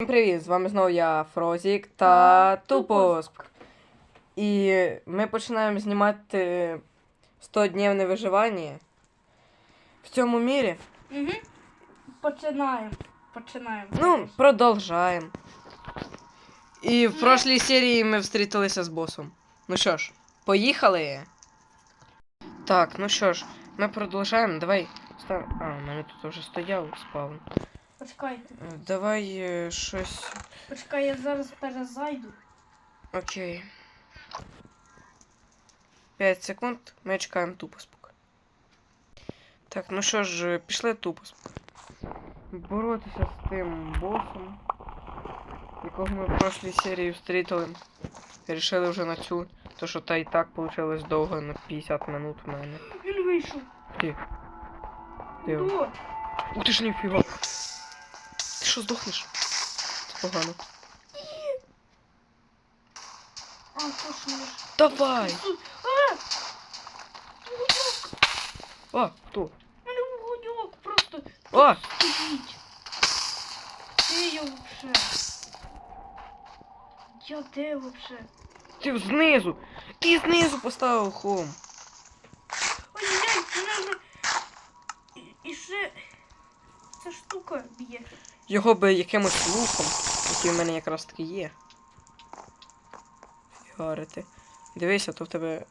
Всім привіт! З вами знову я, Фрозік та Тупосп. І ми починаємо знімати 100-дневне виживання в цьому мірі. Угу. Починаємо. Починаємо. Ну, продовжаємо. І в прошлій серії ми встрітилися з босом. Ну що ж, поїхали. Так, ну що ж, ми продовжаємо. Давай. Став... А, у мене тут вже стояв спаун. Почекайте. Давай е, щось. Почекай, я зараз перезайду. Окей. 5 секунд. Ми чекаємо тупоспок. Так, ну що ж, пішли тупоспок. Боротися з тим босом, якого ми в прошлій серії встрітили. Рішили вже на цю. То що та і так вийшло довго на 50 минут у мене. Він вийшов. Ти. Він? Ух ти ж ніфіга. Ти що здохнеш? Це погано. А, точно. ж. Давай! Тут. А! Вугодьок. А, хто? У мене вугодьок просто А! стоїть. Де я вообще? Я де вообще? Ти знизу! Ти знизу поставив хом. Ой-ой, мене вже... І, і ще... Ця штука б'є. Його би якимось луком, який в мене якраз таки є. Фігарити. Дивися, то в тебе.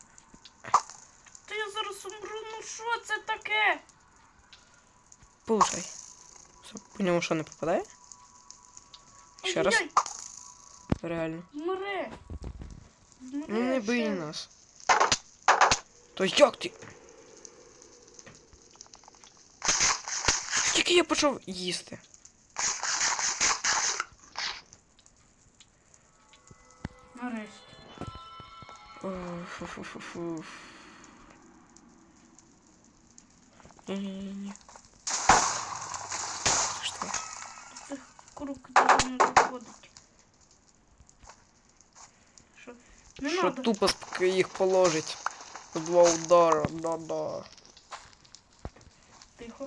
Та я зараз умру, ну що це таке? Получай. Все, По ньому що не попадає? Ще раз. Реально. Змре Ну не бий нас. То як ти? Тільки я почав їсти. О, фу-фу-фу-фу. Ні-ні-ні. Що? Цих круг туди не доходить. Що? Не Що надо. тупо сп- їх положить. В Два удара, да-да. Тихо.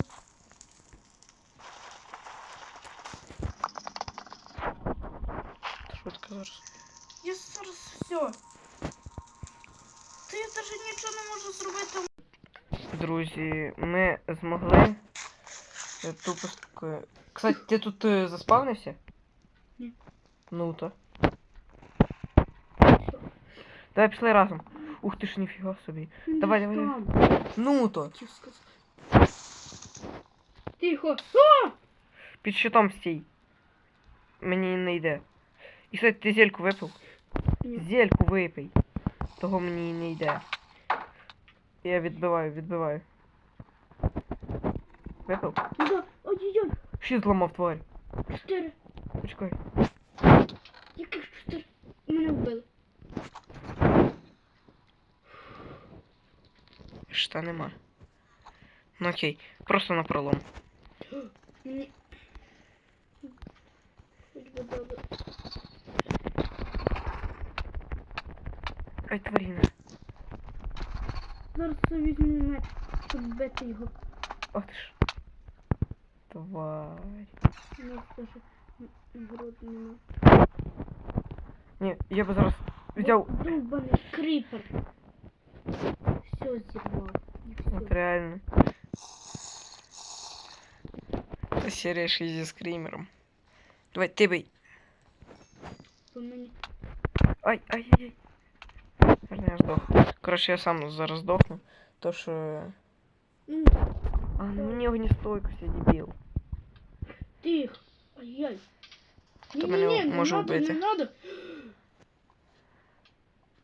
Що таке зараз? Я зараз все. Та я навіть нічого не можу зробити. Друзі, ми змогли. Тупо Кстати, ти тут е, заспавнився? Ні. Ну то. Давай пішли разом. Ух ти ж ніфіга собі. Давай, давай, давай. Ну то. Тихо. Під щитом стій. Мені не йде. І кстати, ти зельку випив? Ні. Зельку випий. Того мені не йде. Я відбиваю, відбиваю. Випив? Да. Ой-ой-ой. Щит зламав тварь. Чотири. Почекай. Яких чотири? Мене вбили. Щита нема. Ну окей. Просто на пролом. Мені... Хоч би добре. Ай, тварина. Зараз візьму меч, щоб бити його. Ох ти ж. Тварь. У нас теж нагород нема. Ні, я би зараз взяв. Довбаний кріпер. Все зірвав. І От все. реально. Це серія ще й зі скримером. Давай, ти бий. По мені. Ай, ай, ай, ай. Верне, я здох. Коротше, я сам зараз здохну. То що. Ну, А, ну мені огнестойкость, я дебіл. тихо. Ай-яй. То мене Ні-ні-ні, не може надо, вбити. не надо.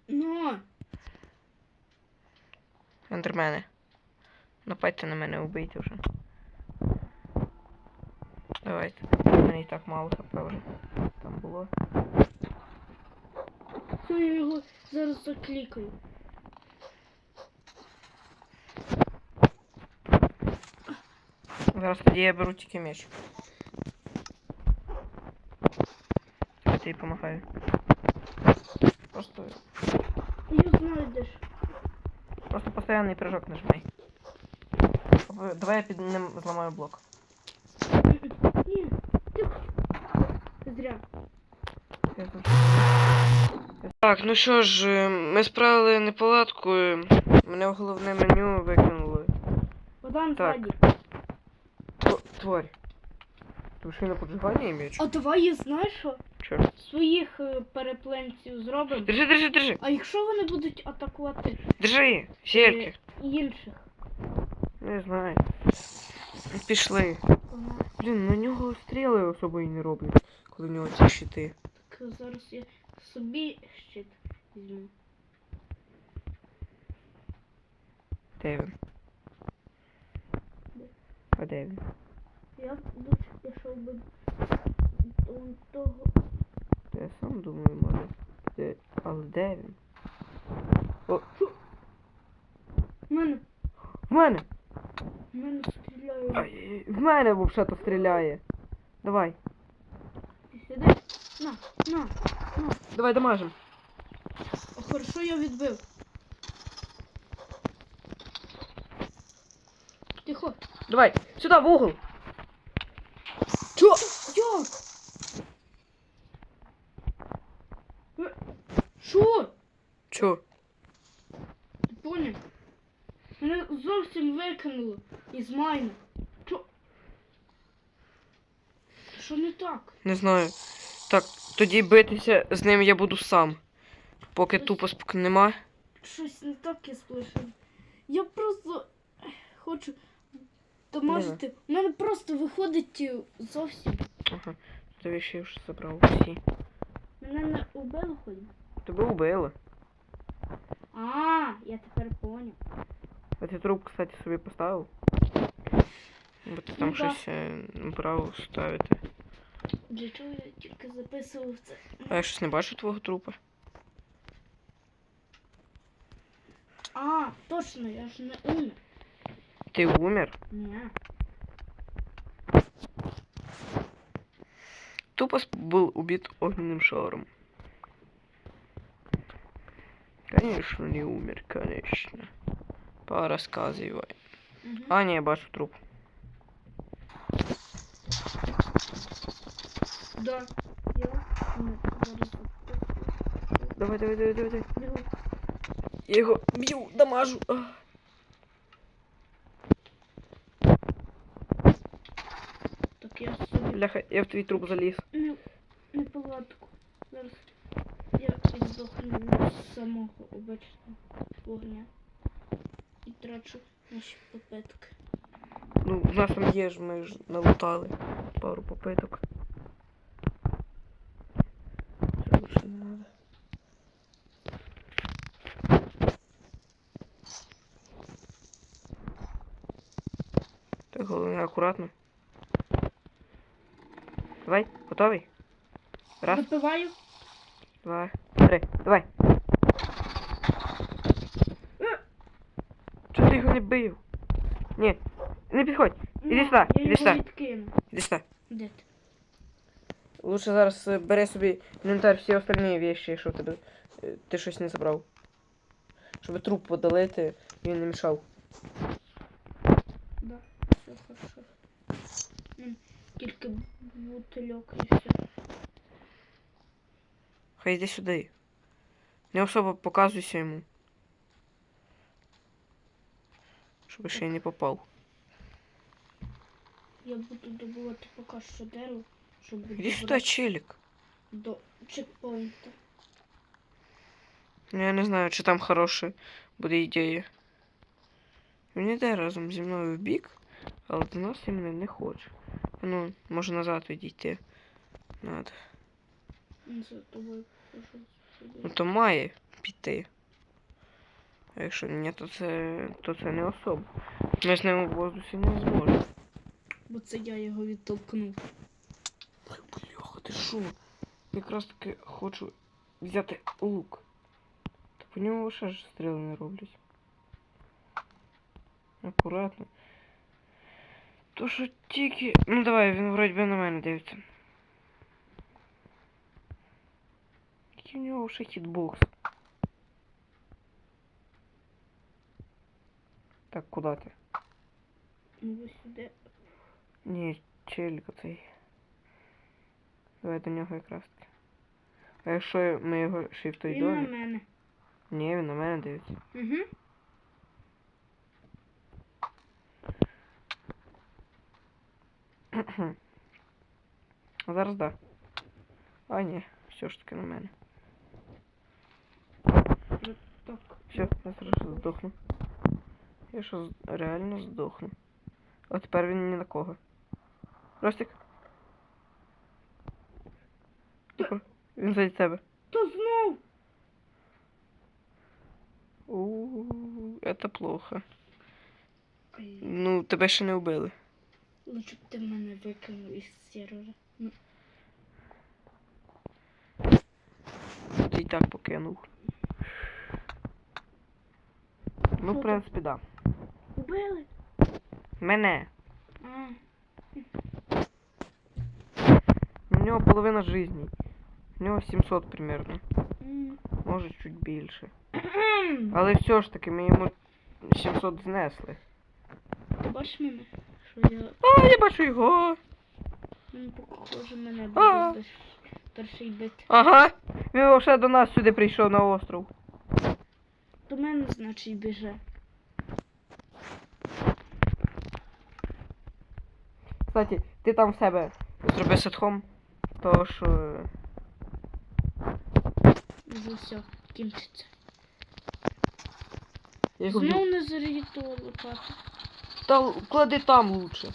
На. Ендермени. Нападьте на мене, убийте вже. Давайте. У мене і так мало хп вже. Там було. Все, я його зараз заклікаю. Зараз тоді я беру тільки меч. Я тобі допомагаю. Просто. Я знаю. Просто постоянний прыжок нажимай. Давай я під ним зламаю блок. Ні. Зря. Я Так, ну що ж, е, ми справили неполадку. е, Мене в головне меню викинули. Так. ззаді. Тварь. Ти що на поджигання імеєш? А давай, знаєш що? Чорт. Своїх е, перепленців зробимо. Держи, держи, держи. А якщо вони будуть атакувати Держи. Сірки. інших? Не знаю. Пішли. Блін, на нього стріли особо і не роблять, коли в нього ці щити. Так зараз я собі щит візьму. Де він? А де він? Я лучше пішов би до того. Я сам думаю, може. Де... Але де він? В мене, В мене! в мене стріляють. Ай, в мене взагалі-то стріляє. Давай, Ти сюди. На, на, на. давай дамажем. О, хорошо я відбив. Тихо. Давай, сюди, в угол. Чо? Як? Е, Що? Чо? Ти поняв? Мене зовсім викинуло із майна. Чо? Що не так? Не знаю. Так, тоді битися з ним я буду сам. Поки тупо спок нема. Щось не так я слышав. Я просто хочу домажити. У мене просто виходить е, зовсім. Ага. Тобі ще вже забрав всі. Мене не убило хоч. Тебе вбили. А, я тепер поняв. А ти труп, кстати, собі поставив? Бо ти там Ну да. щось е, брав ставити. Для чого я тільки записував це? А я щось не бачу твого трупа. А, точно, я ж не умер. Ти умер? Ні. Тупо был убит огненным шаром. Конечно, не умер, конечно. Порассказывай. Угу. А, не, я бачу труп. Да. Я не зараз записую. Давай, давай, давай, давай, давай. Бігу. Я його б'ю, дамажу. А. Так я собі Бляха, я в твій труп заліз. не, не палатку. Я здохну від самого обичного вогня. І трачу наші попитки. Ну, в нас там є ж, ми ж налутали пару попиток. Лучше не надо. Так, головне акуратно. Давай, готовий? Раз, Запиваю. два, три, давай. Чого ти його не бив? Ні, не підходь. Іди На, сюди, іди сюди. Іди сюди. Де ти? Лучше зараз е, бери собі інвентар всі остальні вещи, що тебе е, ти щось не забрав. Щоб труп подалити, він не мішав. Да, все хорошо. М, Тільки бутильок і все. Хай йди сюди. Не особо показуйся йому. Щоб ще й не попав. Я буду добувати поки що дерево, щоб Іди сюди, добрати челік. до чекпоінта. Ну, Я не знаю, чи там хороша буде ідея. Він йде разом зі мною в бік, але до нас іменно не хоче. Ну, може назад відійти. Надо. Ну, За тобою похожу Ну то має піти. А якщо ні, то це, то це не особа. Ми з ним в воздусі не зможемо. Бо це я його відтолкнув. Бляха, ти що? Якраз таки хочу взяти лук. Та по ньому ще ж стріли не роблять. Акуратно. То що тільки. Ну давай, він вроді би на мене дивиться. Який в нього ще хітбокс. Так, куди ти? Ну ви сюди. Ні, челік цей. Давай до нього якраз таки. А якщо ми його ще й в той Він на домі? мене. Ні, він на мене дивиться. Угу. А зараз да. А ні, все ж таки на мене. Все, я зараз здохну. Я що реально здохну. А тепер він ні на кого. Ростик. Тихо. Він за тебе. То знов. У, это плохо. Ну, тебе ще не вбили. Лучше б ти мене викинув із сервера. Ну, Ти й так покинув. Ну, в принципі, да. убили? Мене. А, У нього половина жизни. У нього 700 примерно. м. Може чуть більше. Але все ж таки ми йому 700 знесли. Ти бачиш мене? Що я А, я бачу його. ну, похоже мене буде перший бит. Ага. Він ще до нас сюди прийшов на остров. До мене, значить, біже. Кстати, ти там в себе зроби сетхом, то що. Вже все, кінчиться. Я. Не зарітувала лопату. Та клади там лучше.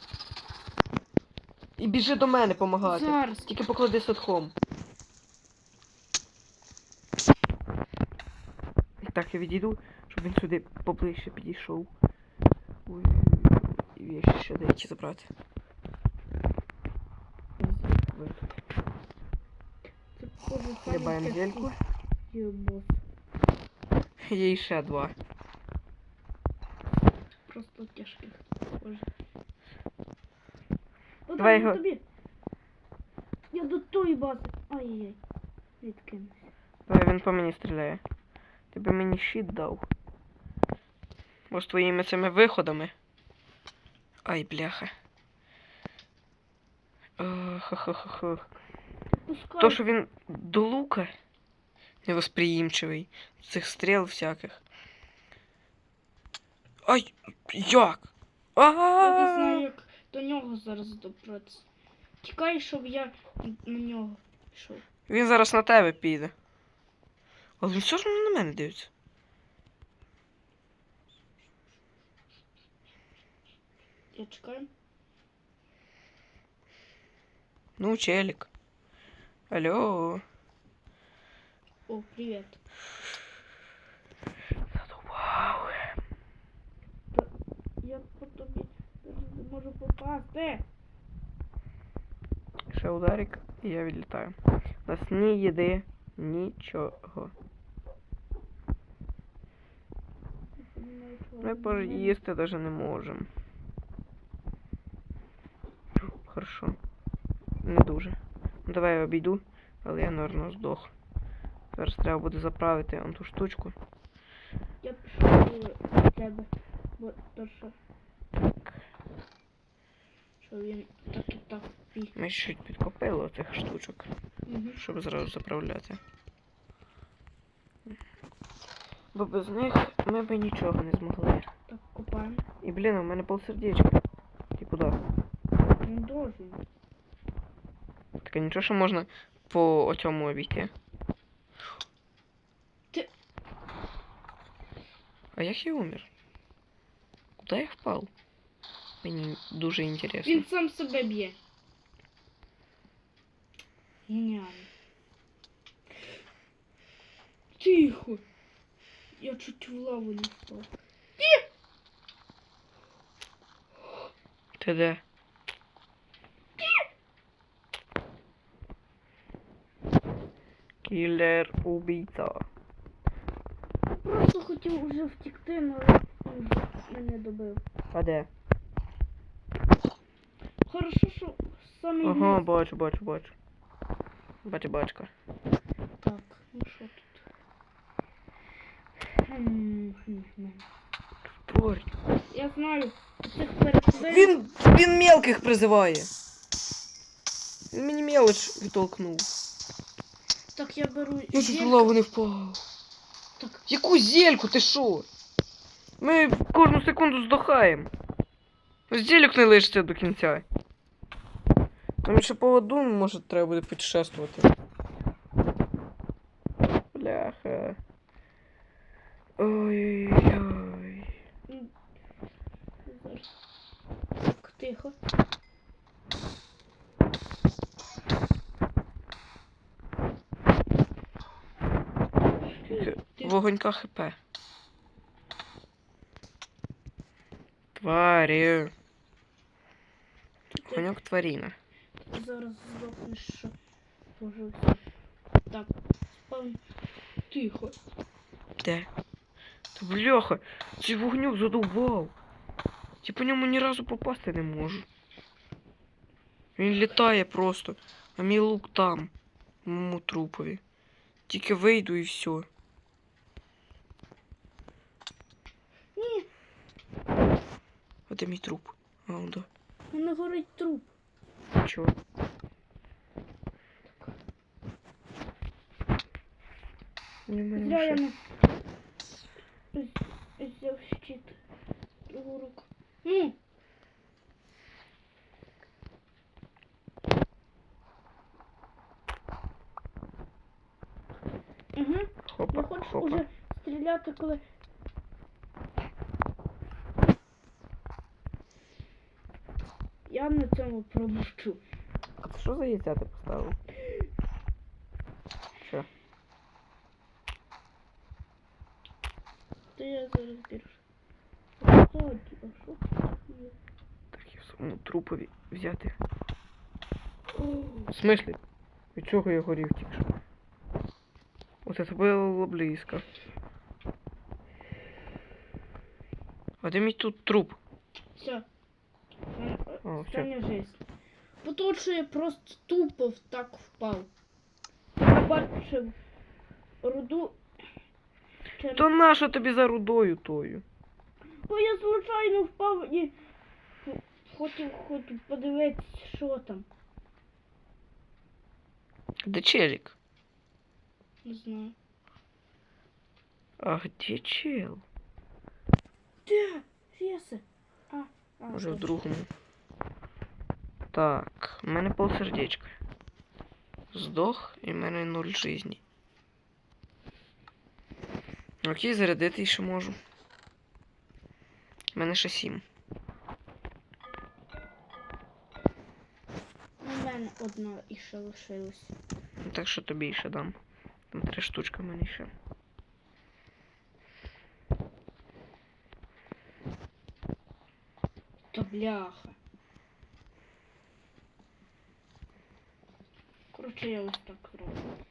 І біжи до мене помагати. Зараз. Тільки поклади сетхом. Я відійду, щоб він сюди поближче підійшов. Ой, вещи ще деякі забрати. Хлібаємо зельку. Є ще два. Просто тяжких. Боже. Давай його- тобі. Я до тої бази. Ай-яй-яй. Відкинусь. Давай він по мені стріляє. Би мені щит дав. Бо з твоїми цими виходами. Ай, бляха. Е, Ха-ха-ха-ха. То, що він до лука невосприємчивий. Цих стріл всяких. Ай! Як? Я не знаю, як до нього зараз добратися. Тікай, щоб я на нього пішов. Він зараз на тебе піде. Але все ж на мене дивиться. Я чекаю. Ну, челік. Алло. О, привіт. Вау. Я по тобі не можу попасти. Ще ударик, і я відлітаю. У нас ні їди, нічого. Я не знаю, чого Ми поїсти навіть не можемо. Хорошо. Не дуже. Ну давай я обійду, але я, напевно, здох. Зараз треба буде заправити он ту штучку. Я пішов до тебе, бо то що, Так. що він так і так пі. Ми чуть підкопили цих штучок, Угу. щоб зразу заправляти. Бо без них ми б нічого не змогли. Так, копаємо. І блін, у мене полсердечка. Ти куди? Не должен. Таке нічого, що можна по оцьому обійти. Ти- А як я умер? Куди я впав? Мені дуже інтересно. Він сам себе б'є. Геніально. Тихо. Я чуть в лаву не впав. Ти де? Кілер убійця. Просто хотів уже втікти, але він мене добив. А де? Хорошо, що саме Ага, бачу, бачу, бачу. Бачу, бачка. Так, ну що тут? Хм, хм, хм. Тварь. Я знаю, цих перед Він, він мелких призиває. Він мені мелоч відтолкнув. Так, я беру. Я чуть лаву не впав. Так, Яку зельку, ти що? Ми кожну секунду здохаємо. Зельок не лишиться до кінця. Там ще по воду, може, треба буде путешествувати. Бляха. Ой-ой-ой. Так, тихо. Вогонька хп. Тварі. Коньок тваріна. Зараз здохнеш, що Боже. Так, спам. Тихо. Де? Та бляха, цей вогнюк задовбав. Я по ньому ні разу попасти не можу. Він літає просто, а мій лук там, в моєму трупові. Тільки вийду і все. Ні, А де мій труп? А, он да. у мене горить труп. Чого? Мене я не взяв щит. Другу руку. Ну, угу. Хопа, Не хочеш хопа. уже стріляти, коли. Я на цьому промовчу. А це що за яйця ти поставив? Що? То я зараз це? Так я в своєму трупові взяти. В смислі? Від чого я горів тільки що? Оце це було близько. А де мій тут труп? Все. О, все. Жизнь. Бо тут що я просто тупо так впав. Я бачив руду. То нащо тобі за рудою тою? Бо я звичайно впав і хотів хотів подивитися, що там. Де челік? Не знаю. А де чел? Де? Феси? А, а. Може в другому. Так, в мене полсердечка. Здох і в мене нуль жизні. Окей, зарядити ще можу. У мене ще сім. У мене одна і ще лишилась. Ну, Так що тобі ще дам. Там три штучки в мене ще. Та бляха. Коротше, я ось так роблю.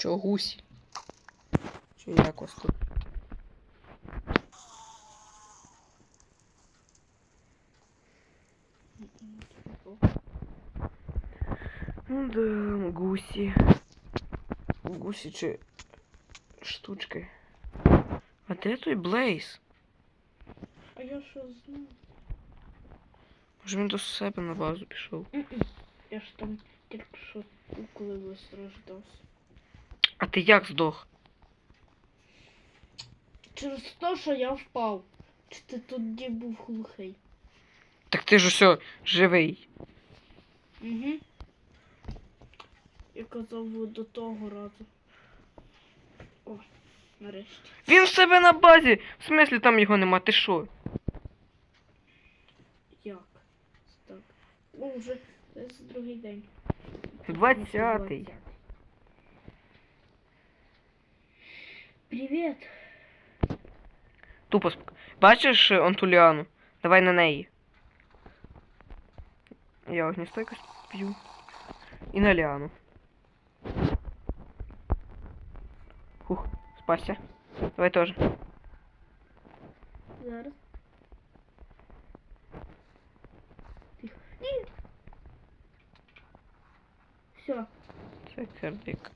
Чо гусі? Чи як вас тут? Ну да, гусі. Гусі чи штучки. А де той Блейз? А я що знаю? Може він до себе на базу пішов. М-м. Я ж там тільки що коли вистраждався. А ти як здох? Через те, що я впав. Чи ти тоді був глухий? Так ти ж усе живий. Угу. Я казав до того разу. О, нарешті. Він в себе на базі! В смислі там його нема, ти що? Як? Так. О, вже десь другий день. Двадцятий. Привет. Тупо сп... Бачиш е, Антуліану? Давай на неї. Я огнестойкость п'ю. І на Ліану. Фух, спасся. Давай теж. Зараз. Тихо. Ні. Все. Це кердик.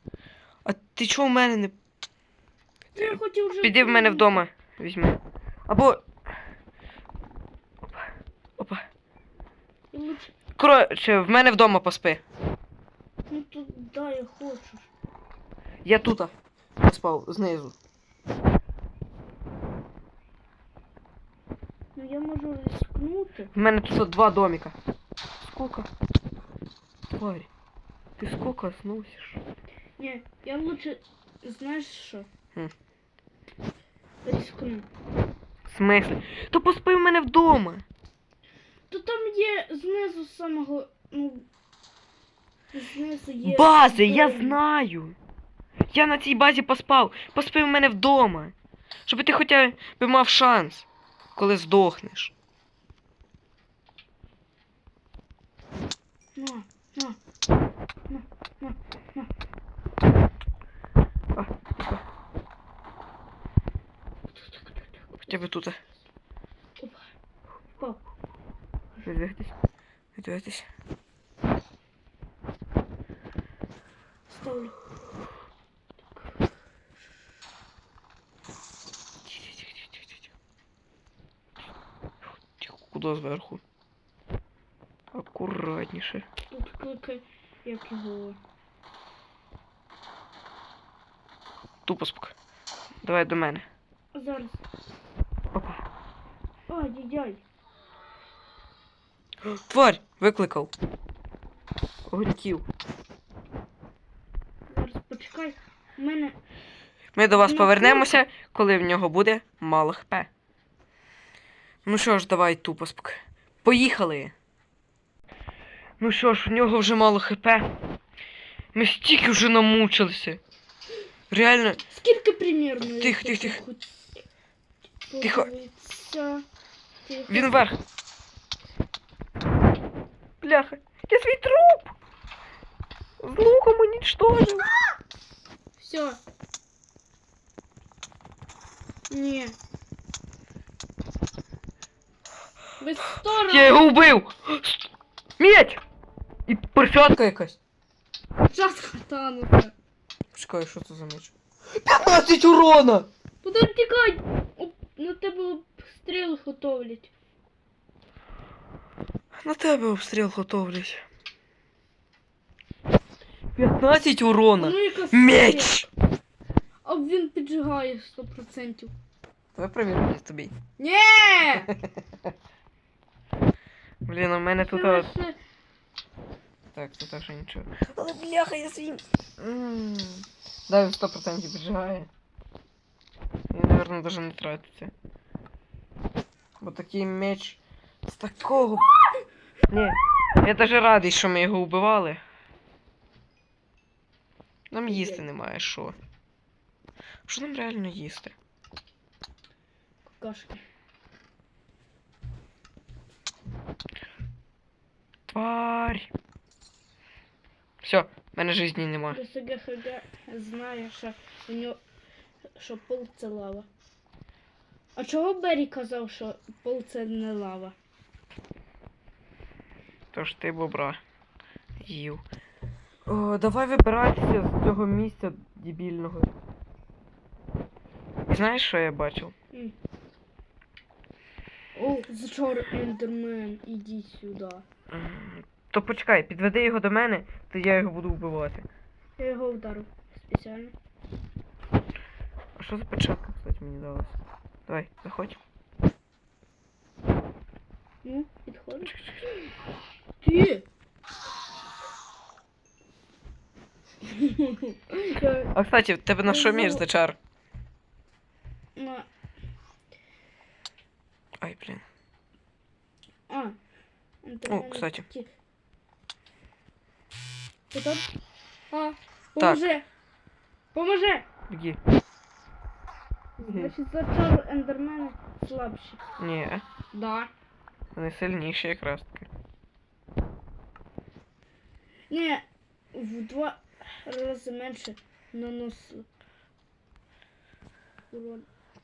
А ти чого в мене не... Я хотів вже. Піди в мене вдома. Візьми. Або. Опа. Опа. Лучше... Коротше, в мене вдома поспи. Ну тут да, я хочу. Я тут. Поспав знизу. Ну я можу рискнути. В мене тут два домика. Сколько? Тварь. Ти сколько сносиш? Ні, я лучше. Знаєш що? Хм. Рискну. В смислі? То поспи в мене вдома. То там є знизу самого. Ну. Знизу є. Бази, я знаю. Я на цій базі поспав. Поспи в мене вдома. Щоб ти хоча б мав шанс, коли здохнеш. На, на. На, на, на. А, тихо. Хоча б тут. Опа. Впав. Не двигайтесь. Не двигайтесь. Ставлю. Куди зверху? Акуратніше. Тут кликай, як його. Тупо спок. Давай до мене. Зараз. Ай-яй-яй. Тварь! Викликав. Огоньків. Зараз почекай. У мене. Ми до вас Ну, повернемося, коли в нього буде мало хп. Ну що ж, давай тупо спок. Поїхали. Ну що ж, в нього вже мало хп. Ми стільки вже намучилися. Реально, Скільки примірно? Тихо, тихо, Тихо. Тихо. він вверх. Бляха, я свій труп! З луком уничтожив. Все. Ні. Без сторону. Я його вбив! Медь! І перчатка якась. Час хатанута. Чекай, що це за меч? 15 урона! Куди втікай? Оп, На тебе обстріл готовлять. На тебе обстріл готовлять. 15 урона! Ну яка Меч! А він піджигає 100%. Давай перевіримо тобі. Ні! Блін, у мене тут. От- Так, тут теж нічого. Але бляха, я свій. М. Да, він 100% піджигає. Я, наверное, даже не тратиться. Бо такий меч з такого. Ні. Я даже радий, що ми його вбивали. Нам їсти немає що. Що нам реально їсти? Какашки. Тварь. Все, в мене житті нема. ДСГХГ знає, що у нього що пол це лава. А чого Беррі казав, що пол це не лава? Тож ти бобра їв. О, давай вибиратися з цього місця дебільного. Знаєш, що я бачив? О, зачор Ендермен, іди сюди. То почекай, підведи його до мене, то я його буду вбивати. Я його вдарив спеціально. А що за початка, кстати, мені далося? Давай, заходь. Ну, підходиш. Ти! А кстати, в тебе на що між за чар? на- Ай, блін. А. Ендермен кстати. Ти тут? А, поможи! Поможи! Беги. Значить, зачар ендермени слабші. Ні, Да. вони сильніші якраз таки. Ні, в два рази менше наносили. Урон.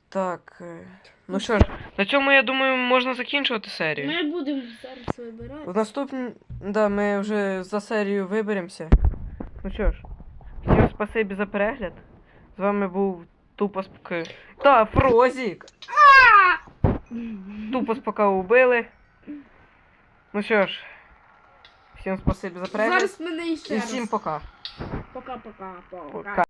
Так. е, Ну що ж, на цьому, я думаю, можна закінчувати серію. Ми будемо зараз вибирати. В наступній. Да, ми вже за серію виберемося. Ну що ж, всім спасибі за перегляд. З вами був Тупо Споки. Та, Фрозік! Тупо спока убили. Ну що ж, всім спасибі за перегляд. Зараз мене ще. І раз. всім пока. Пока-пока. Пока. Пока.